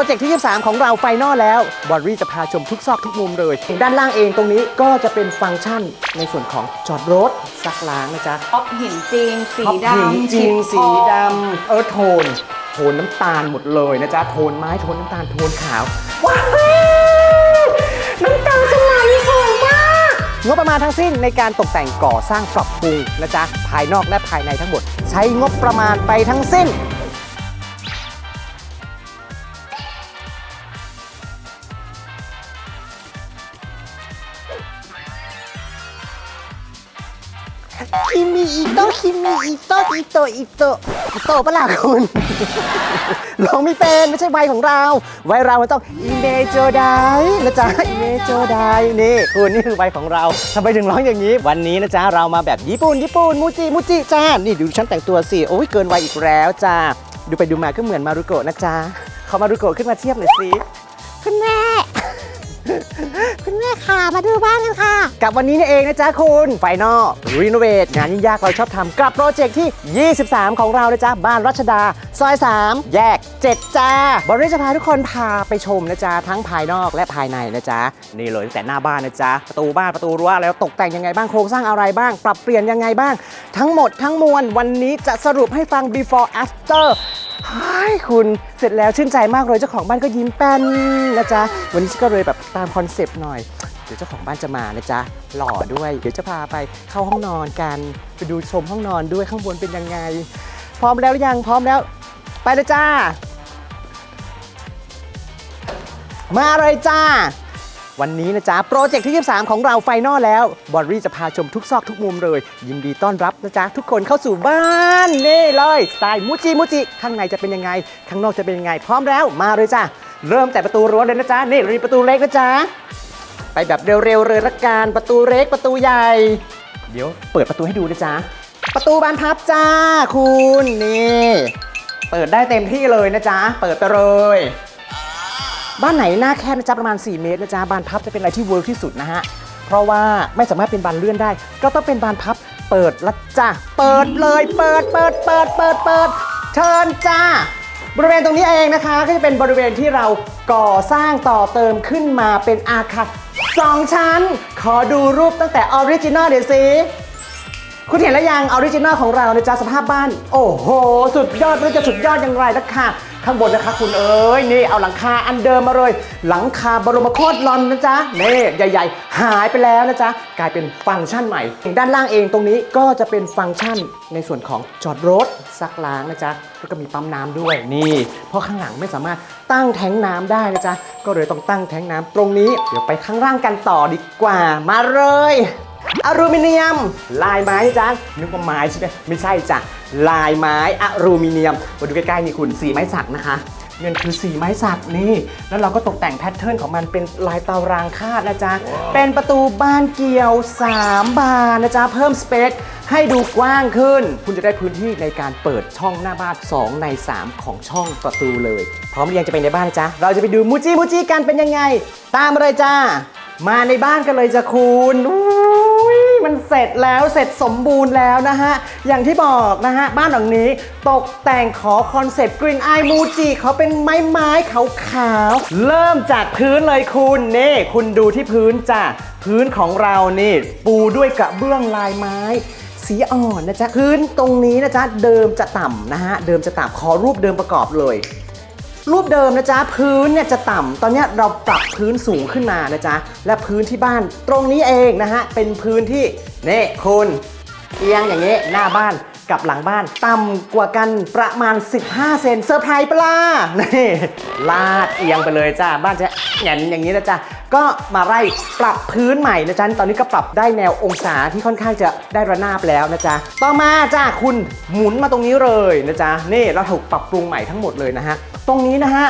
รเจกต์ที่ 23 ของเราไฟนอลแล้วบอลรี่จะพาชมทุกซอกทุกมุมเลย ด้านล่างเองตรงนี้ก็จะเป็นฟังก์ชันในส่วนของจอดรถซักล้างนะจ๊ะท็อปหินจริง สีท็อปหินดำจริงชิสีปดำเออโทน โทนน้ำตาลหมดเลยนะจ๊ะ โทนไม้โทนน้ำตาลโทนขาว ว้าว น้ำตาลสลายสวยมาก งบประมาณทั้งสิ้นในการตกแต่งก่อสร้างปรับปรุงนะจ๊ะ ภายนอกและภายในทั้งหมด ใช้งบประมาณไปทั้งสิ้น อิโตะคิมิอิโตะอิโตะอิโตะอิโตะปะล่ะคุณร้องไม่เป็นไม่ใช่วัยของเราวัยเรามันต้องอิเมโจไดนะจ๊ะอิเมโจไดนี่คุณนี่คือวัยของเราทำไมถึงร้องอย่างนี้ วันนี้นะจ๊ะเรามาแบบญี่ปุ่นญี่ปุ่นมูจิมูจิจ้านี่ดูฉันแต่งตัวสิโอ้ยเกินวัยอีกแล้วจ้าดูไปดูมาก็เหมือนมารุโกะนะจ๊ะเขามารุโกะขึ้นมาเทียบหน่อยสิคุณแม่ คุณแม่ค่ะมาดูบ้านกันค่ะ กับวันนี้นี่เองนะจ๊ะคุณไฟนอลรีโนเวทงานยิ่งยากเราชอบทำกับโปรเจกต์ที่ 23 ของเรานะจ๊ะบ้านรัชดา ซอย 3 แยก 7 จ้าบริจะพาทุกคนพาไปชมนะจ๊ะทั้งภายนอกและภายในนะจ๊ะนี่เลยตั้งแต่หน้าบ้านนะจ๊ะประตูบ้านประตูรั้วแล้วตกแต่งยังไงบ้างโครงสร้างอะไรบ้าง ปรับเปลี่ยนยังไงบ้าง ทั้งหมดทั้งมวลวันนี้จะสรุปให้ฟัง before after เฮ้ยคุณเสร็จแล้วชื่นใจมากเลยเจ้าของบ้านก็ยิ้มแป้นนะจ๊ะ วันนี้ก็เลยแบบตามคอนเซปต์หน่อย เดี๋ยวเจ้าของบ้านจะมานะจ๊ะ หล่อด้วย เดี๋ยวจะพาไปเข้าห้องนอนกัน ไปดูชมห้องนอนด้วยข้างบนเป็นยังไง พร้อมแล้วหรือยังพร้อมแล้ว ไปเลยจ้า มาเลยจ้า วันนี้นะจ๊ะ โปรเจกต์ที่ 23 ของเราไฟนอลแล้ว บอรี่จะพาชมทุกซอกทุกมุมเลย ยินดีต้อนรับนะจ๊ะ ทุกคนเข้าสู่บ้านนี่เลยสไตล์มูจิมูจิข้างในจะเป็นยังไง ข้างนอกจะเป็นยังไง พร้อมแล้วมาเลยจ้ะ เริ่มแต่ประตูรั้วเลยนะจ๊ะ นี่รีประตูเล็กนะจ๊ะ ไปแบบเร็วๆเลยละกันประตูเล็กประตูใหญ่ เดี๋ยวเปิดประตูให้ดูนะจ๊ะ ประตูบานพับจ้าคุณนี่ เปิดได้เต็มที่เลยนะจ๊ะ เปิดไปเลย บ้านไหนหน้าแคบนะจ๊ะประมาณ 4 เมตรนะจ๊ะบานพับจะเป็นอะไรที่เวิร์กที่สุดนะฮะเพราะว่าไม่สามารถเป็นบานเลื่อนได้ ก็ต้องเป็นบานพับเปิดละจ้ะเปิดเลยเปิดเปิดเปิดเปิดเปิดเชิญจ้าบริเวณตรงนี้เองนะคะ ก็จะเป็นบริเวณที่เราก่อสร้างต่อเติมขึ้นมาเป็นอาคารสองชั้น ขอดูรูปตั้งแต่ออริจินอลเดี๋ยวสิ คุณเห็นแล้วยังออริจินอลของเรานะจ๊ะสภาพบ้าน โอ้โห สุดยอดไม่รู้จะสุดยอดอย่างไรนะคะ ข้างบนนะคะ คุณเอ้ยนี่เอาหลังคาอันเดิมมาเลย หลังคาบรมโคตรลอนนะจ๊ะนี่ใหญ่ ๆ หายไปแล้วนะจ๊ะกลายเป็นฟังก์ชันใหม่ ด้านล่างเองตรงนี้ก็จะเป็นฟังก์ชันในส่วนของจอดรถซักล้างนะจ๊ะแล้วก็มีปั๊มน้ำด้วยนี่ เพราะข้างหลังไม่สามารถตั้งแทงน้ำได้นะจ๊ะก็เลยต้องตั้งแทงน้ำตรงนี้ เดี๋ยวไปข้างล่างกันต่อดีกว่ามาเลย อลูมิเนียม ลายไม้จ้ะนึกว่าไม้ใช่ไหมไม่ใช่จ้ะลายไม้อลูมิเนียมมาดูใกล้ๆนี่คุณสีไม้สักนะคะเงินคือสีไม้สักนี่ แล้วเราก็ตกแต่งแพทเทิร์นของมันเป็นลายตารางคาดนะจ๊ะ เป็นประตูบ้านเกี่ยว 3 บานนะจ๊ะ เพิ่มสเปซให้ดูกว้างขึ้น คุณจะได้พื้นที่ในการเปิดช่องหน้าบ้าน 2 ใน 3 ของช่องประตูเลย พร้อมหรือยังจะไปในบ้านนะจ๊ะ เราจะไปดูมูจิมูจิกันเป็นยังไง ตามมาเลยจ้า มาในบ้านกันเลยจ้ะคุณอุ้ย มันเสร็จแล้วเสร็จสมบูรณ์แล้วนะฮะ อย่างที่บอกนะฮะ บ้านหลังนี้ตกแต่งขอคอนเซปต์กรีนไอมูจิเขาเป็นไม้ไม้ขาวๆ เริ่มจากพื้นเลยคุณนี่คุณดูที่พื้นจ้ะพื้นของเรานี่ ปูด้วยกระเบื้องลายไม้สีอ่อนนะจ๊ะพื้นตรงนี้นะจ๊ะเดิมจะต่ำนะฮะ เดิมจะต่ำขอรูปเดิมประกอบเลย รูปเดิมนะจ๊ะพื้นเนี่ยจะต่ำตอนนี้เราปรับพื้นสูงขึ้นมานะจ๊ะและพื้นที่บ้านตรงนี้เองนะฮะเป็นพื้นที่นี่คุณเอียงอย่างนี้หน้าบ้าน กับหลังบ้านต่ำกว่ากันประมาณ 15 เซนเซอร์ไพรส์ปล่านี่ลาดเอียงไปเลยจ้าบ้านจะแหงนอย่างนี้นะจ๊ะก็มาไล่ปรับพื้นใหม่นะจ๊ะตอนนี้ก็ปรับได้แนวองศาที่ค่อนข้างจะได้ระนาบแล้วนะจ๊ะต่อมาจ้าคุณหมุนมาตรงนี้เลยนะจ๊ะนี่เราถูกปรับปรุงใหม่ทั้งหมดเลยนะฮะตรงนี้นะฮะ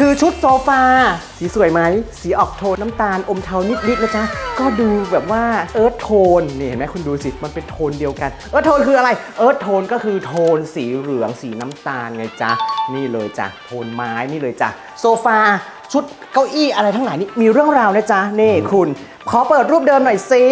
คือชุดโซฟา สีสวยไหม สีออกโทนน้ำตาลอมเทานิดๆนะจ๊ะ ก็ดูแบบว่าเอิร์ธโทนนี่เห็นไหมคุณดูสิ มันเป็นโทนเดียวกัน เอิร์ธโทนคืออะไร เอิร์ธโทนก็คือโทนสีเหลืองสีน้ำตาลไงจ๊ะ นี่เลยจ้ะ โทนไม้นี่เลยจ้ะ โซฟาชุดเก้าอี้อะไรทั้งหลายนี่มีเรื่องราวนะจ๊ะ นี่คุณ ขอเปิดรูปเดิมหน่อยซิ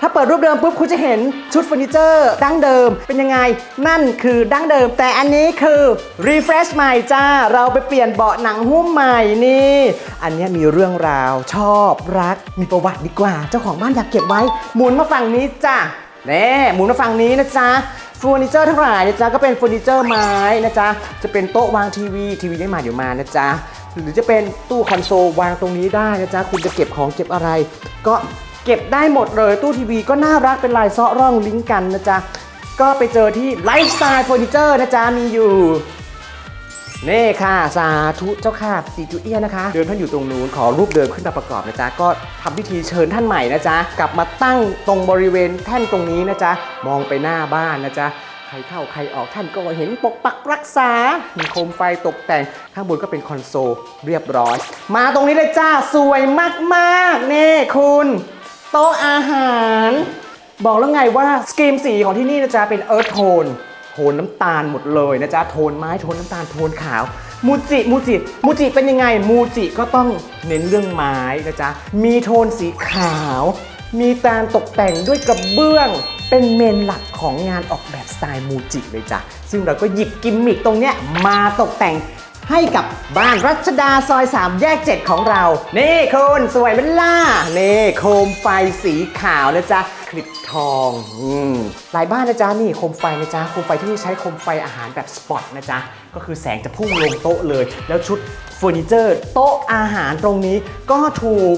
ถ้าเปิดรูปเดิมปุ๊บคุณจะเห็นชุดเฟอร์นิเจอร์ดั้งเดิมเป็นยังไง นั่นคือดั้งเดิม แต่อันนี้คือ refresh ใหม่จ้า เราไปเปลี่ยนเบาะหนังหุ้มใหม่นี่ อันนี้มีเรื่องราวชอบรักมีประวัติดีกว่า เจ้าของบ้านอยากเก็บไว้หมุนมาฝั่งนี้จ้าเน่หมุนมาฝั่งนี้นะจ๊ะเฟอร์นิเจอร์ทั้งหลายนะจ๊ะก็เป็นเฟอร์นิเจอร์ไม้นะจ๊ะจะเป็นโต๊ะวางทีวีทีวีได้มาเดี๋ยวมานะจ๊ะหรือจะเป็นตู้คอนโซลวางตรงนี้ได้นะจ๊ะคุณจะเก็บของเก็บอะไร ก็ เก็บได้หมดเลยตู้ทีวีก็น่ารักเป็นลายเซาะร่องลิงก์กันนะจ๊ะ ก็ไปเจอที่ไลฟ์สไตล์เฟอร์นิเจอร์นะจ๊ะ มีอยู่ นี่ค่ะ สาธุเจ้าค่ะสีจุเอียนะคะ เดินท่านอยู่ตรงนู้นขอรูปเดิมขึ้นมาประกอบนะจ๊ะ ก็ทำพิธีเชิญท่านใหม่นะจ๊ะ กลับมาตั้งตรงบริเวณแท่นตรงนี้นะจ๊ะ มองไปหน้าบ้านนะจ๊ะใครเข้าใครออกท่านก็เห็นปกปักรักษา มีโคมไฟตกแต่ง ข้างบนก็เป็นคอนโซลเรียบร้อย มาตรงนี้เลยจ้า สวยมากๆ นี่คุณ โต๊ะอาหาร บอกแล้วไงว่าสกรีมสีของที่นี่นะจ๊ะเป็นเอิร์ธโทนโทนน้ำตาลหมดเลยนะจ๊ะโทนไม้โทนน้ำตาลโทนขาวมูจิมูจิมูจิเป็นยังไงมูจิก็ต้องเน้นเรื่องไม้นะจ๊ะมีโทนสีขาว มีการตกแต่งด้วยกระเบื้องเป็นเมนหลักของงานออกแบบสไตล์มูจิเลยจ้ะซึ่งเราก็หยิบกิมมิคตรงเนี้ยมาตกแต่ง ให้กับบ้านรัชดาซอย 3 แยก 7 ของเรา นี่คุณสวยเป็นล่านี่โคมไฟสีขาวนะจ๊ะคลิปทองอืมหลายบ้านนะจ๊ะนี่โคมไฟนะจ๊ะโคมไฟที่นี่ใช้โคมไฟอาหารแบบสปอตนะจ๊ะก็คือแสงจะพุ่งลงโต๊ะเลย แล้วชุดเฟอร์นิเจอร์ โต๊ะอาหารตรงนี้ก็ถูก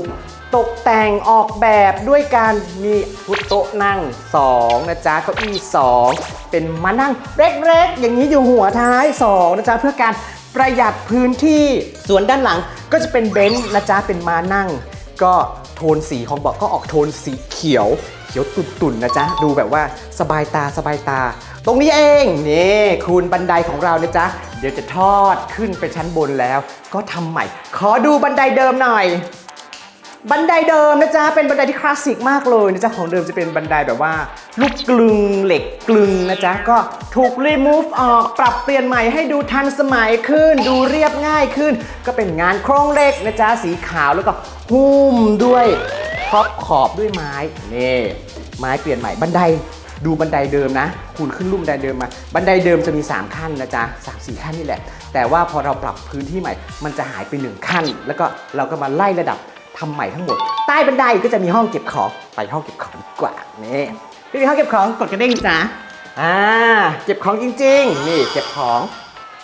ตกแต่งออกแบบด้วยการมีฟุตโต๊ะนั่ง 2 นะจ๊ะเก้าอี้ 2 เป็นมานั่งเล็กๆ อย่างนี้อยู่หัวท้าย 2 นะจ๊ะ เพื่อการประหยัดพื้นที่ส่วนด้านหลังก็จะเป็นเบนซ์นะจ๊ะ เป็นมานั่ง ก็โทนสีของเบาะก็ออกโทนสีเขียว เขียวตุ่นๆนะจ๊ะ ดูแบบว่าสบายตาสบายตา ตรงนี้เองนี่คุณบันไดของเรานะจ๊ะเดี๋ยวจะทอดขึ้นไปชั้นบนแล้ว ก็ทำใหม่ ขอดูบันไดเดิมหน่อย บันไดเดิมนะจ๊ะ เป็นบันไดที่คลาสสิกมากเลยนะจ๊ะ ของเดิมจะเป็นบันไดแบบว่า ลูกกลึงเหล็กกลึงนะจ๊ะ ก็ถูกรีมูฟออกปรับเปลี่ยนใหม่ให้ดูทันสมัยขึ้น ดูเรียบง่ายขึ้น ก็เป็นงานโครงเหล็กนะจ๊ะ สีขาวแล้วก็หุ้มด้วยครอบขอบด้วยไม้นี่ไม้เปลี่ยนใหม่บันไดดูบันไดเดิมนะ คุณขึ้นรูปบันไดเดิมมา บันไดเดิมจะมี 3 ขั้นนะจ๊ะสามสี่ขั้นนี่แหละ แต่ว่าพอเราปรับพื้นที่ใหม่ มันจะหายไปหนึ่งขั้น แล้วก็เราก็มาไล่ระดับ ทำใหม่ทั้งหมด ใต้บันไดก็จะมีห้องเก็บของไปห้องเก็บของดีกว่านี่ที่มีห้องเก็บของกดกระเด้งจ้ะอ่าเก็บของจริง ๆ นี่เก็บของ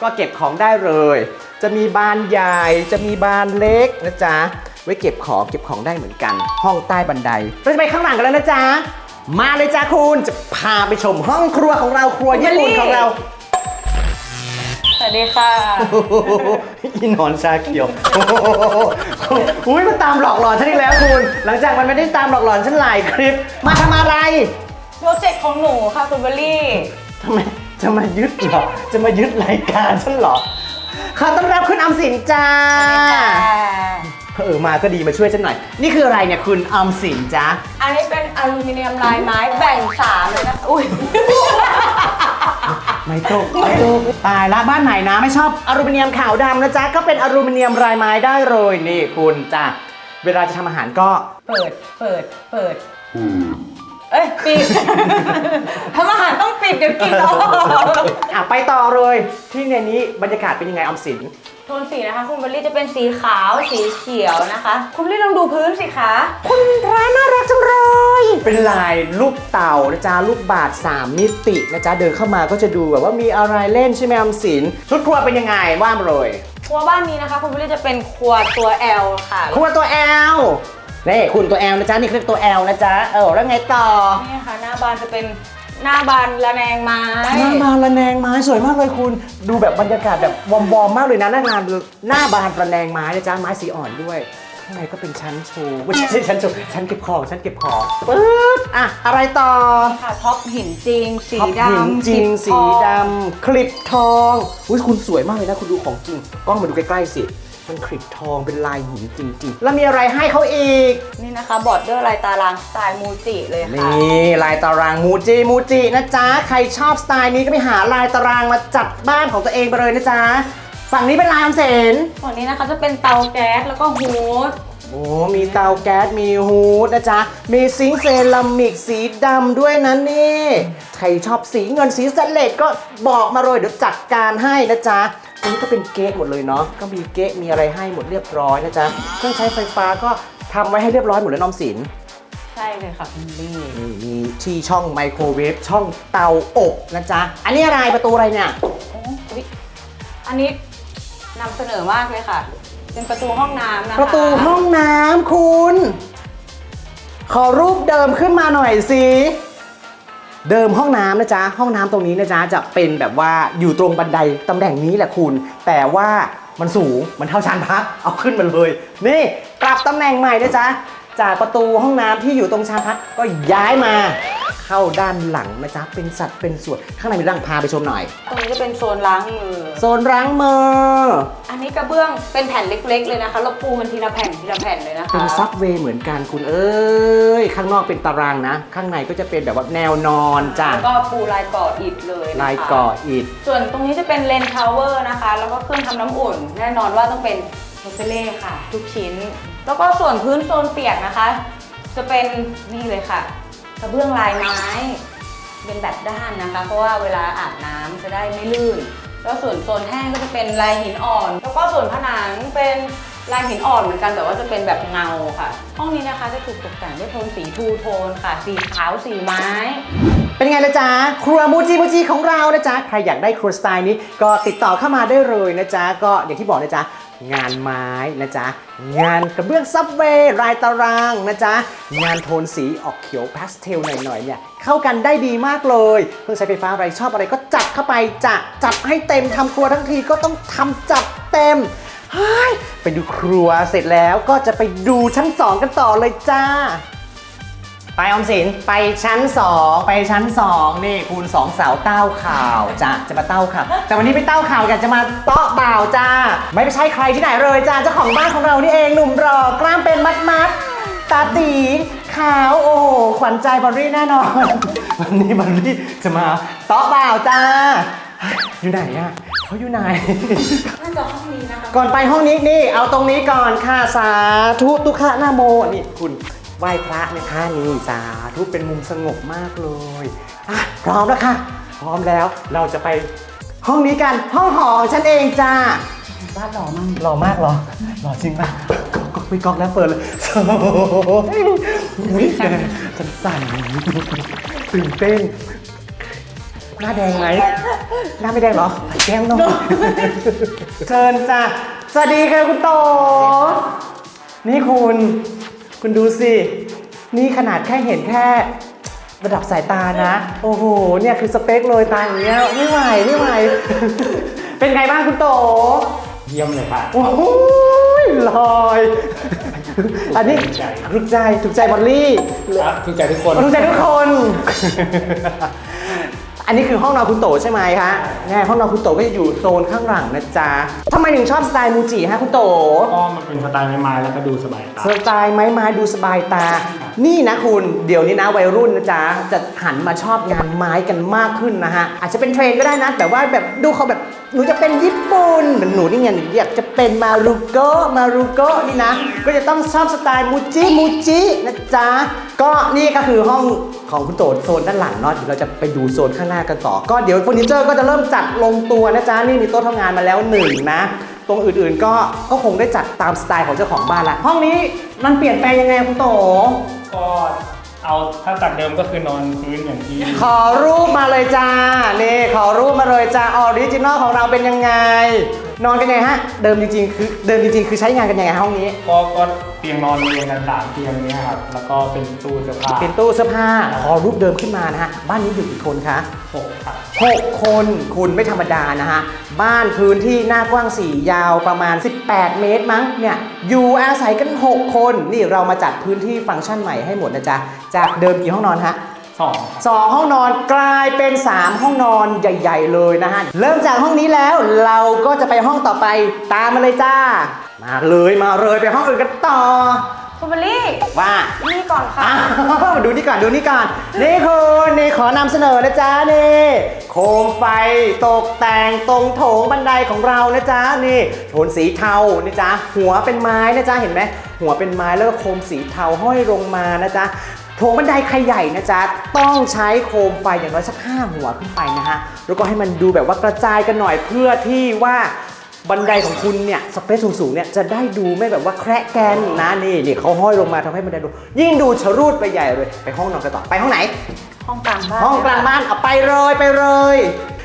ก็เก็บของได้เลย จะมีบานใหญ่จะมีบานเล็กนะจ๊ะไว้เก็บของเก็บของได้เหมือนกัน ห้องใต้บันไดเราจะไปข้างหลังกันแล้วนะจ๊ะมาเลยจ้าคุณจะพาไปชมห้องครัวของเราครัวญี่ปุ่นของเราส วัสดีค่ะโอ้โหอีหนอนชาเขียวโอ้โหอุ้ยมันตามหลอกหลอนฉันอีกแล้วคุณ หลังจากมันไม่ได้ตามหลอกหลอนฉันหลายคลิป มาทำอะไรโปรเจกต์ของหนูค่ะคุณเบลลี่ ทำไมจะมายึดเหรอ จะมายึดรายการฉันเหรอ ขอต้อนรับคุณออมสินจ้า เออมาก็ดีมาช่วยฉันหน่อย นี่คืออะไรเนี่ยคุณออมสินจ้าอันนี้เป็นอลูมิเนียมลายไม้แบ่งสามเลยนะคะอุ้ย ไม่ตกไม่ตกตายละบ้านไหนนะไม่ชอบอลูมิเนียมขาวดำนะจ๊ะ ก็เป็นอลูมิเนียมลายไม้ได้เลยนี่คุณจ้าเวลาจะทำอาหารก็ เปิด เปิด เปิด เอ้ยปิดทำอาหารต้องปิดเดี๋ยวกินออก อะไปต่อเลยที่ในนี้บรรยากาศเป็นยังไงออมสิน โทนสีนะคะ คุณเบลลี่จะเป็นสีขาวสีเขียวนะคะ คุณเบลลี่ลองดูพื้นสิคะ คุณพระน่ารักจังเลย เป็นลายลูกเต่านะจ๊ะลูกบาท 3 มิตินะจ๊ะเดินเข้ามาก็จะดูแบบว่ามีอะไรเล่นใช่ไหมออมสินชุดครัวเป็นยังไงว่ามาเลยครัวบ้านนี้นะคะ คุณเบลลี่จะเป็นครัวตัว L ค่ะครัวตัว L นี่คุณตัว L นะจ๊ะนี่เรียกตัว L นะจ๊ะเออแล้วไงต่อนี่ค่ะหน้าบานจะเป็น หน้าบานระแนงไม้ หน้าบานระแนงไม้สวยมากเลยคุณ ดูแบบบรรยากาศแบบวอมๆมากเลยนะหน้างานหน้าบานระแนงไม้นะจ๊ะไม้สีอ่อนด้วยข้างในก็เป็นชั้นโชว์ไม่ใช่ชั้นโชว์ชั้นเก็บของชั้นเก็บของปึ๊บอะอะไรต่อค่ะท็อปหินจริง สีท็อปหินดำจริงคลิสีปทองดำคลิปทองอุ้ยคุณสวยมากเลยนะคุณดูของจริงกล้องมาดูใกล้ๆสิ มันคลิปทองเป็นลายหินจริงๆ แล้วมีอะไรให้เขาอีก นี่นะคะบอร์ดเดอร์ลายตารางสไตล์มูจิเลยค่ะ นี่ลายตารางมูจิมูจินะจ๊ะ ใครชอบสไตล์นี้ก็ไปหาลายตารางมาจัดบ้านของตัวเองไปเลยนะจ๊ะ ฝั่งนี้เป็นลายออมเสนส่วนนี้นะคะจะเป็นเตาแก๊สแล้วก็ฮูดโอ้ มีเตาแก๊ส มีฮูดนะจ๊ะ มีซิงค์เซรามิกสีดำด้วยนะนี่ ใครชอบสีเงินสีสแตนเลสก็บอกมาเลยเดี๋ยวจัดการให้นะจ๊ะ อันนี้ก็เป็นเก๊ะหมดเลยเนาะ ก็มีเก๊ะมีอะไรให้หมดเรียบร้อยนะจ๊ะ เครื่องใช้ไฟฟ้าก็ทำไว้ให้เรียบร้อยหมดแล้วน้อมสิน ใช่เลยค่ะคุณลี่นี่มีที่ช่องไมโครเวฟช่องเตาอบนะจ๊ะ อันนี้อะไรประตูอะไรเนี่ย โอ้อุ๊ยอันนี้นำเสนอมากเลยค่ะ เป็นประตูห้องน้ำนะคะประตูห้องน้ำคุณ ขอรูปเดิมขึ้นมาหน่อยสิ เดิมห้องน้ำนะจ๊ะห้องน้ำตรงนี้นะจ๊ะจะเป็นแบบว่าอยู่ตรงบันไดตำแหน่งนี้แหละคุณ แต่ว่ามันสูงมันเท่าชานพักเอาขึ้นมาเลย นี่ปรับตำแหน่งใหม่นะจ๊ะจากประตูห้องน้ำที่อยู่ตรงชานพักก็ย้ายมา เข้าด้านหลังนะจ๊ะเป็นสัดเป็นส่วนข้างในมีร่างพาไปชมหน่อย ตรงนี้จะเป็นโซนล้างมือ โซนล้างมือ อันนี้กระเบื้องเป็นแผ่นเล็ก ๆ เลยนะคะเราปูมันทีละแผ่นทีละแผ่นเลยนะคะ เป็นซับเวย์เหมือนกันคุณเอ้ย ข้างนอกเป็นตารางนะ ข้างในก็จะเป็นแบบว่าแนวนอนจ้ะแล้วก็ปูลายก่ออิฐเลยนะคะลายก่ออิฐ ส่วนตรงนี้จะเป็นเลนทาวเวอร์นะคะ แล้วก็เครื่องทำน้ำอุ่น แน่นอนว่าต้องเป็นโรเซเล่ค่ะ ทุกชิ้น แล้วก็ส่วนพื้นโซนเปียกนะคะ จะเป็นนี่เลยค่ะก ระเบื้องลายไม้เป็นแบบด้านนะคะ เพราะว่าเวลาอาบน้ำจะได้ไม่ลื่น แล้วส่วนโซนแห้งก็จะเป็นลายหินอ่อน แล้วก็ส่วนผนังเป็น ลายหินอ่อนเหมือนกันแต่ว่าจะเป็นแบบเงาค่ะ ห้องนี้นะคะจะถูกตกแต่งด้วยโทนสีทูโทนค่ะ สีขาวสีไม้ เป็นไงล่ะจ๊ะ ครัวมูจิมูจิของเรานะจ๊ะ ใครอยากได้ครัวสไตล์นี้ก็ติดต่อเข้ามาได้เลยนะจ๊ะ ก็อย่างที่บอกนะจ๊ะ งานไม้นะจ๊ะ งานกระเบื้องซับเวย์รายตารางนะจ๊ะ งานโทนสีออกเขียวพาสเทลหน่อยๆเนี่ยเข้ากันได้ดีมากเลย เครื่องใช้ไฟฟ้าอะไรชอบอะไรก็จัดเข้าไปจะจัดให้เต็มทำครัวทั้งทีก็ต้องทำจัดเต็ม เฮ้ยไปดูครัวเสร็จแล้วก็จะไปดูชั้นสองกันต่อเลยจ้า ไปออมสินไปชั้น2ไปชั้น2นี่คูณสองสาวเต้าข่าวจ้ะจะมาเต้าข่าวแต่วันนี้ไม่เต้าข่าวกันจะมาเตาะบ่าวจ้า ไม่ใช่ใครที่ไหนเลยจ้าเจ้าของบ้านของเรานี่เองหนุ่มรอกล้ามเป็นมัดมัดๆตาตีขาวโอ้โหขวัญใจบอลลี่แน่นอน วันนี้บอลลี่จะมาเตาะบ่าวจ้าอยู่ไหนอะ เขาอยู่ไหน น่าจะห้องนี้นะคะก่อนไปห้องนี้นี่ เอาตรงนี้ก่อนค่ะสาธุตุขะนาโมนี่คุณไหว้พระนะคะนี่สาธุเป็นมุมสงบมากเลยอะพร้อมแล้วค่ะ พร้อมแล้วเราจะไปห้องนี้กันห้องหอของฉันเองจ้าบ้านหล่อมากหล่อมากเหรอหล่อจริงป่ะก๊อกไม่ก๊อกแล้วเปิดเลยโอ้ยอุ๊ยแกฉันสั่นตื่นเต้น หน้าแดงไหมหน้าไม่แดงเหรอแก้มหน้องเชิญจ้ะสวัสดีค่ะคุณโต นี่คุณ คุณดูสิ นี่ขนาดแค่เห็นแค่ระดับสายตานะ โอ้โห เนี่ยคือสเปคเลยตาอย่างเงี้ยไม่ไหวไม่ไหว เป็นไงบ้างคุณโต เยี่ยมเลยค่ะ โอ้โหลอย อันนี้ถูกใจถูกใจบอลลี่ ครับถูกใจทุกคน ถูกใจทุกคน อันนี้คือห้องนอนคุณโตใช่ไหมคะแน่ห้องนอนคุณโตก็จะอยู่โซนข้างหลังนะจ๊ะทำไมถึงชอบสไตล์มูจิฮะคุณโต ก็มันเป็นสไตล์ไม้ๆแล้วก็ดูสบายตา สไตล์ไม้ไม้ดูสบายตา นี่นะคุณ เดี๋ยวนี้นะวัยรุ่นนะจ๊ะ จะหันมาชอบงานไม้กันมากขึ้นนะฮะ อาจจะเป็นเทรนด์ก็ได้นะ แต่ว่าแบบดูเขาแบบหนูจะเป็นญี่ปุ่นเหมือนหนูนี่ไงหนูอยากจะเป็นมารุโกะมารุโกะนี่นะ ก็จะต้องชอบสไตล์มูจิมูจินะจ๊ะ ก็นี่ก็คือห้อง ของคุณโตโซนด้านหลังเนาะเดี๋ยวเราจะไปดูโซนข้างหน้ากันต่อ ก็เดี๋ยวเฟอร์นิเจอร์ก็จะเริ่มจัดลงตัวนะจ๊ะนี่มีโต๊ะทำงานมาแล้วหนึ่งนะ ตรงอื่นๆก็ก็คงได้จัดตามสไตล์ของเจ้าของบ้านละห้องนี้มันเปลี่ยนแปลงยังไงคุณโต ก็เอาถ้าจากเดิมก็คือนอนพื้นอย่างที่ขอรูปมาเลยจ้านี่ขอรูปมาเลยจ้าออริจินอลของเราเป็นยังไง นอนกันยังไงฮะ เดิมจริงๆ คือเดิมจริงๆ คือใช้งานกันยังไงห้องนี้ ก็ก็เตียงนอนเรียงกันสามเตียงเนี้ยครับ แล้วก็เป็นตู้เสื้อผ้าเป็นตู้เสื้อผ้าขอรูปเดิมขึ้นมานะฮะ บ้านนี้อยู่กี่คนคะหกครับ6คนคุณไม่ธรรมดานะฮะ บ้านพื้นที่หน้ากว้าง 4 ยาวประมาณ 18 เมตรมั้งเนี่ย อยู่อาศัยกัน 6 คน นี่เรามาจัดพื้นที่ฟังก์ชันใหม่ให้หมดนะจ๊ะ จากเดิมกี่ห้องนอนฮะสองครับสองห้องนอนกลายเป็น 3 ห้องนอนใหญ่ ๆ เลยนะฮะ เริ่มจากห้องนี้แล้วเราก็จะไปห้องต่อไปตามมาเลยจ้า มาเลยมาเลยไปห้องอื่นกันต่อคุณบอลลี่ว่านี่ก่อนค่ะอ้าวดูนี่ก่อนดูนี่ก่อนนี่คุณนี่ขอนำเสนอนะจ๊ะนี่โคมไฟตกแต่งตรงโถงบันไดของเรานะจ๊ะนี่โทนสีเทานะจ๊ะหัวเป็นไม้นะจ๊ะเห็นไหมหัวเป็นไม้แล้วก็โคมสีเทาห้อยลงมานะจ๊ะโถงบันไดใครใหญ่นะจ๊ะ ต้องใช้โคมไฟอย่างน้อยสักห้าหัวขึ้นไปนะฮะ แล้วก็ให้มันดูแบบว่ากระจายกันหน่อยเพื่อที่ว่า บันไดของคุณเนี่ยสเปซสูงๆเนี่ยจะได้ดูไม่แบบว่าแคระแกนนะนี่นี่เขาห้อยลงมาทำให้บันไดดู ยิ่งดูชะรูดไปใหญ่เลย ไปห้องนอนกันต่อไปห้องไหน ห้องกลางบ้านห้องกลางบ้านเอาไปเลยไปเลย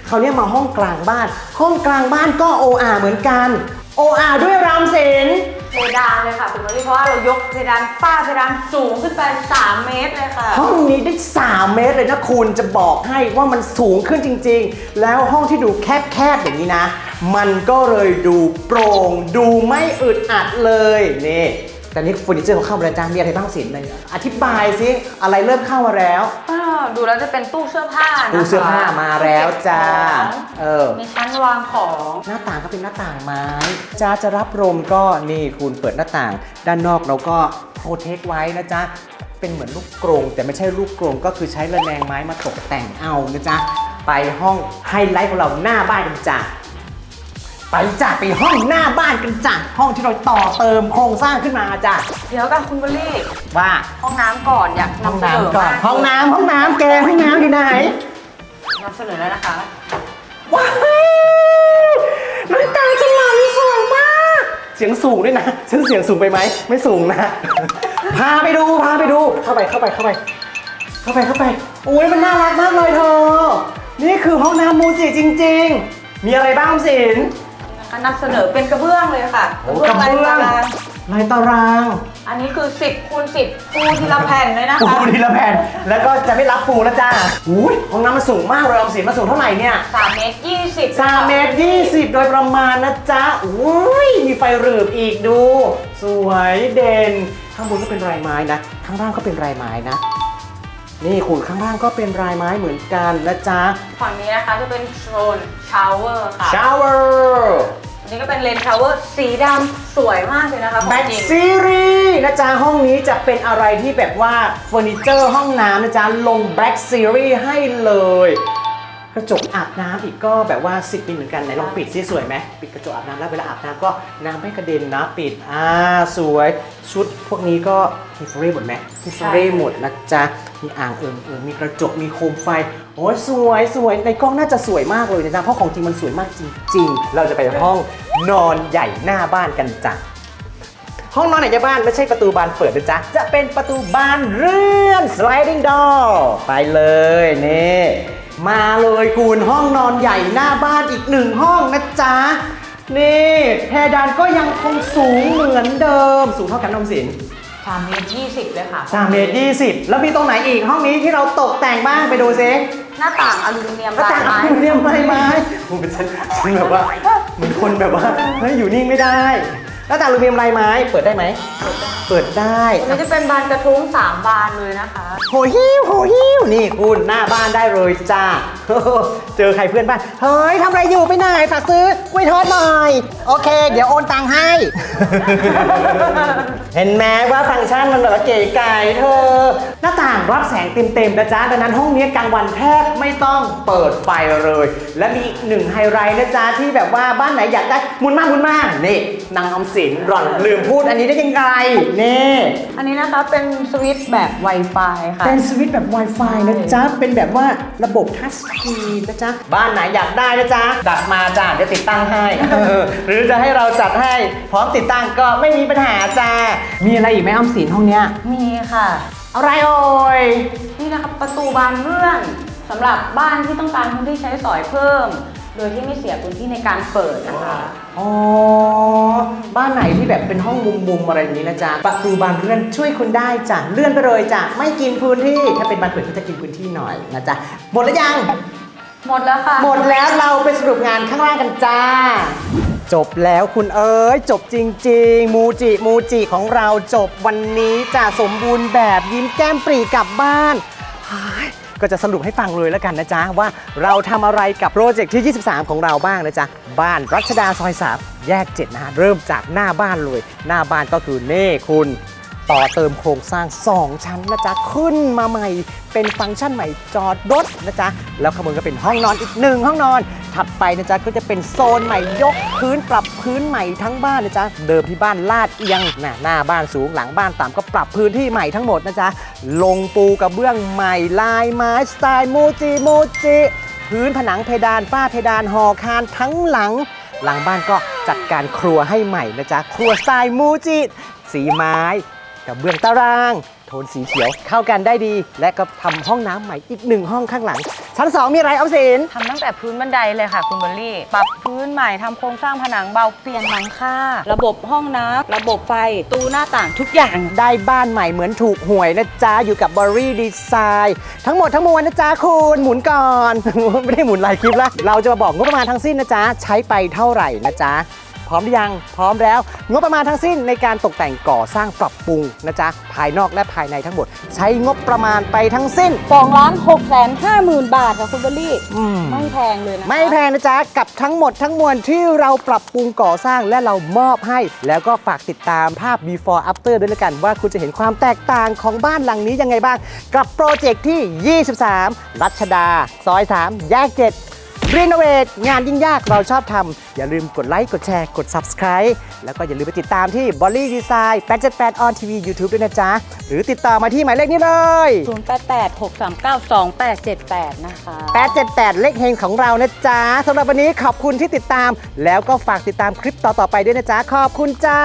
เขาวเนี่ยมาห้องกลางบ้าน ห้องกลางบ้านก็ OR เหมือนกัน OR ด้วยรามเสนเพดานเลยค่ะคุณบอลลี่เพราะว่าเรายกเพดานฝ้าเพดานสูงขึ้นไป 3 เมตรเลยค่ะ ห้องนี้ได้ 3 เมตรเลยนะคุณจะบอกให้ว่ามันสูงขึ้นจริง ๆ แล้วห้องที่ดูแคบๆอย่างนี้นะ มันก็เลยดูโปร่งดูไม่อึดอัดเลยนี่แต่นี่เฟอร์นิเจอร์ของเข้ามาแล้วจ้ามีอะไรบ้างสินอะไรอธิบายสิอะไรเริ่มเข้ามาแล้วอ่าดูแล้วจะเป็นตู้เสื้อผ้านะคะตู้เสื้อผ้ามาแล้วจ้าเออมีชั้นวางของหน้าต่างก็เป็นหน้าต่างไม้จ้าจะรับลมก็นี่คุณเปิดหน้าต่าง ด้านนอกเราก็โปรเทคไว้นะจ๊ะเป็นเหมือนลูกกรงแต่ไม่ใช่ลูกกรงก็คือใช้ระแนงไม้มาตกแต่งเอานะจ๊ะไปห้องไฮไลท์ของเราหน้าบ้านกันจ้ะ ไปจ้ะไปห้องหน้าบ้านกันจ้ะห้องที่เราต่อเติมโครงสร้างขึ้นมาจ้ะเดี๋ยวกันคุณบอลลี่ว่าห้องน้ำก่อนอยากห้องนำเสนอน้ำก่อนมากห้องน้ำห้องน้ำแกห้องน้ำอยู่ไหนนำเสนอแล้วนะคะว้าวน้ำตาจะไหลสวยมาก เสียงสูงด้วยนะฉันเสียงสูงไปไหมไม่สูงนะ พาไปดูพาไปดูเข้าไปเข้าไปเข้าไป เข้าไปเข้าไปโอ้ยมันน่ารักมากเลยเธอ นี่คือห้องน้ำมูจิจริง ๆ มีอะไรบ้างสิน นะคะนำเสนอเป็นกระเบื้องเลยค่ะโอ้กระเบื้อง ลายตารางลายตารางอันนี้คือ 10คูณ10ปูทีละแผ่นเลยนะปูคะทีละแผ่นแล้วก็จะไม่รับปูแล้วจ้าอุ้ยห้องน้ำมันสูงมากเลยออมสินมันสูงเท่าไหร่เนี่ย3เมตร20สามเมตรยี่สิบโดยประมาณนะจ๊ะอุ้ยมีไฟหลืบอีกดู สวยเด่น ข้างบนก็เป็นลายไม้นะ ข้างล่างก็เป็นลายไม้นะ นี่คุณข้างล่างก็เป็นลายไม้เหมือนกันนะจ๊ะฝั่งนี้นะคะจะเป็นโซนชาวเวอร์ค่ะชาวเวอร์อันนี้ก็เป็นเลนชาวเวอร์สีดำสวยมากเลยนะคะของแบ็กจริงซีรีส์นะจ๊ะห้องนี้จะเป็นอะไรที่แบบว่าเฟอร์นิเจอร์ห้องน้ำนะจ๊ะลงแบ็กซีรีส์ให้เลย กระจกอาบน้ำอีกก็แบบว่า 10ปีเหมือนกันไหนลองปิดซิสวยไหมปิดกระจกอาบน้ำแล้วเวลาอาบน้ำก็น้ำไม่กระเด็นนะปิดอ่าสวยชุดพวกนี้ก็ฮิฟรีหมดไหมฮิฟรีหมดนะจ๊ะมีอ่างเอิงเอิงมีกระจกมีโคมไฟโอ้ยสวยสวยในกล้องน่าจะสวยมากเลยนะจ๊ะเพราะของจริงมันสวยมากจริงๆ เราจะไปห้องนอนใหญ่หน้าบ้านกันจ้ะห้องนอนไหนจะบ้านไม่ใช่ประตูบานเปิดนะจ๊ะ จะเป็นประตูบานเลื่อน sliding door ไปเลยนี่ มาเลยคุณห้องนอนใหญ่หน้าบ้านอีกหนึ่งห้องนะจ๊ะ นี่เพดานก็ยังคงสูงเหมือนเดิม สูงเท่ากันน้องสิน3เมตร20เลยค่ะ3เมตร20แล้วมีตรงไหนอีกห้องนี้ที่เราตกแต่งบ้างไปดูซิหน้าต่างอลูมิเนียมก็แต่งลายอไม้ลูมิเนียมไม้ไม้โอ้เป็นฉันฉันแบบว่าเหมือนคนแบบว่าเฮ้ยอยู่นิ่งไม่ได้ หน้าต่างอลูมิเนียมลายไม้ เปิดได้ไหม เปิดได้อันนี้จะเป็นบานกระทุ้ง3บานเลยนะคะ โหหิวโหหิวนี่คุณหน้าบ้านได้เลยจ้า เจอใครเพื่อนบ้าน เฮ้ยทำอะไรอยู่ไปไหนฝากซื้อกล้วยทอดหน่อย โอเค เดี๋ยวโอนตังค์ให้ เห็นไหมว่าฟังก์ชันมันแบบว่าเก๋ไก่เธอ หน้าต่างรับแสงเต็มๆนะจ๊ะดังนั้นห้องนี้กลางวันแทบไม่ต้องเปิดไฟเลย และมีอีกหนึ่งไฮไลท์นะจ๊ะที่แบบว่าบ้านไหนอยากได้หมุนมากมุนมากนี่นางออมสินหล่อนลืมพูดอันนี้ได้ยังไงนี่อันนี้นะคะเป็นสวิตช์แบบ Wi-Fi ค่ะ เป็นสวิตช์แบบ Wi-Fi นะจ๊ะเป็นแบบว่าระบบทัชสกรีนนะจ๊ะ บ้านไหนอยากได้นะจ๊ะจัดมาจ้ะเดี๋ยวติดตั้งให้เออหรือจะให้เราจัดให้พร้อมติดตั้งก็ไม่มีปัญหาจ้ามีอะไรอีกไหมอ้อมสินห้องเนี้ยมีค่ะ อะไรโอ้ยนี่นะคะประตูบานเลื่อนสำหรับบ้านที่ต้องการพื้นที่ใช้สอยเพิ่ม โดยที่ไม่เสียพื้นที่ในการเปิดนะคะ อ๋อ บ้านไหนที่แบบเป็นห้องมุมๆอะไรอย่างนี้นะจ๊ะ ประตูบานเลื่อนช่วยคุณได้จ้ะ เลื่อนไปเลยจ้ะ ไม่กินพื้นที่ ถ้าเป็นบานเปิดก็จะกินพื้นที่หน่อยนะจ๊ะ หมดแล้วยัง หมดแล้วค่ะ หมดแล้วเราไปสรุปงานข้างล่างกันจ้า จบแล้วคุณเอ๋ยจบจริง ๆ มูจิมูจิของเราจบวันนี้จะสมบูรณ์แบบยิ้มแก้มปรีกลับบ้านเฮ้ย ก็จะสรุปให้ฟังเลยแล้วกันนะจ๊ะ ว่าเราทำอะไรกับโปรเจกต์ที่ 23 ของเราบ้างนะจ๊ะ บ้านรัชดาซอยสามแยก 7 นะฮะ เริ่มจากหน้าบ้านเลย หน้าบ้านก็คือเน่คุณต่อเติมโครงสร้าง 2 ชั้นนะจ๊ะ ขึ้นมาใหม่ เป็นฟังก์ชันใหม่จอดรถนะจ๊ะ แล้วข้างบนก็เป็นห้องนอนอีกหนึ่งห้องนอน ถัดไปนะจ๊ะก็จะเป็นโซนใหม่ยกพื้นปรับพื้นใหม่ทั้งบ้านนะจ๊ะเดิมที่บ้านลาดเอียงนะหน้าบ้านสูงหลังบ้านต่ำก็ปรับพื้นที่ใหม่ทั้งหมดนะจ๊ะลงปูกระเบื้องใหม่ลายไม้สไตล์มูจิมูจิพื้นผนังเพดานฝ้าเพดานหอคานทั้งหลัง หลังบ้านก็จัดการครัวให้ใหม่นะจ๊ะครัวสไตล์มูจิสีไม้ กับเบื้องตาราง โทนสีเขียว เข้ากันได้ดี และก็ทำห้องน้ำใหม่อีกหนึ่งห้องข้างหลัง ชั้น 2 มีอะไรเอาสิน ทำตั้งแต่พื้นบันไดเลยค่ะ คุณเบอลลี่ ปรับพื้นใหม่ทำโครงสร้างผนังเบาเปลี่ยนหลังคาระบบห้องน้ำระบบไฟตู้หน้าต่างทุกอย่าง ได้บ้านใหม่เหมือนถูกหวยนะจ๊ะ อยู่กับบอรี่ดีไซน์ทั้งหมดทั้งมวลนะจ๊ะคุณหมุนก่อน ไม่ได้หมุนหลายคลิปล้วเราจะมาบอกงบประมาณทั้งสิ้นนะจ๊ะ ใช้ไปเท่าไหร่นะจ๊ะ พร้อมหรือยัง พร้อมแล้ว งบประมาณทั้งสิ้นในการตกแต่งก่อสร้างปรับปรุงนะจ๊ะ ภายนอกและภายในทั้งหมด ใช้งบประมาณไปทั้งสิ้น 2ล้าน6แสน5หมื่นบาทค่ะคุณเบอลลี่ อืม ไม่แพงเลยนะคะไม่แพงนะจ๊ะ กับทั้งหมดทั้งมวลที่เราปรับปรุงก่อสร้างและเรามอบให้ แล้วก็ฝากติดตามภาพ before after ด้วยละกันว่าคุณจะเห็นความแตกต่างของบ้านหลังนี้ยังไงบ้าง กับโปรเจกต์ที่ 23 รัชดา ซอย 3 แยก 7 รีโนเวทงานยิ่งยากเราชอบทำอย่าลืมกดไลค์ กดแชร์ กด subscribe แล้วก็อย่าลืมไปติดตามที่ b o l l y Design 878 on TV YouTube ด้วยนะจ๊ะ หรือติดต่อมาที่หมายเลขนี้เลย 088 639 2878 นะคะ 878 เลขเฮงของเรานะจ๊ะสำหรับวันนี้ขอบคุณที่ติดตาม แล้วก็ฝากติดตามคลิปต่อๆไปด้วยนะจ๊ะ ขอบคุณจ้า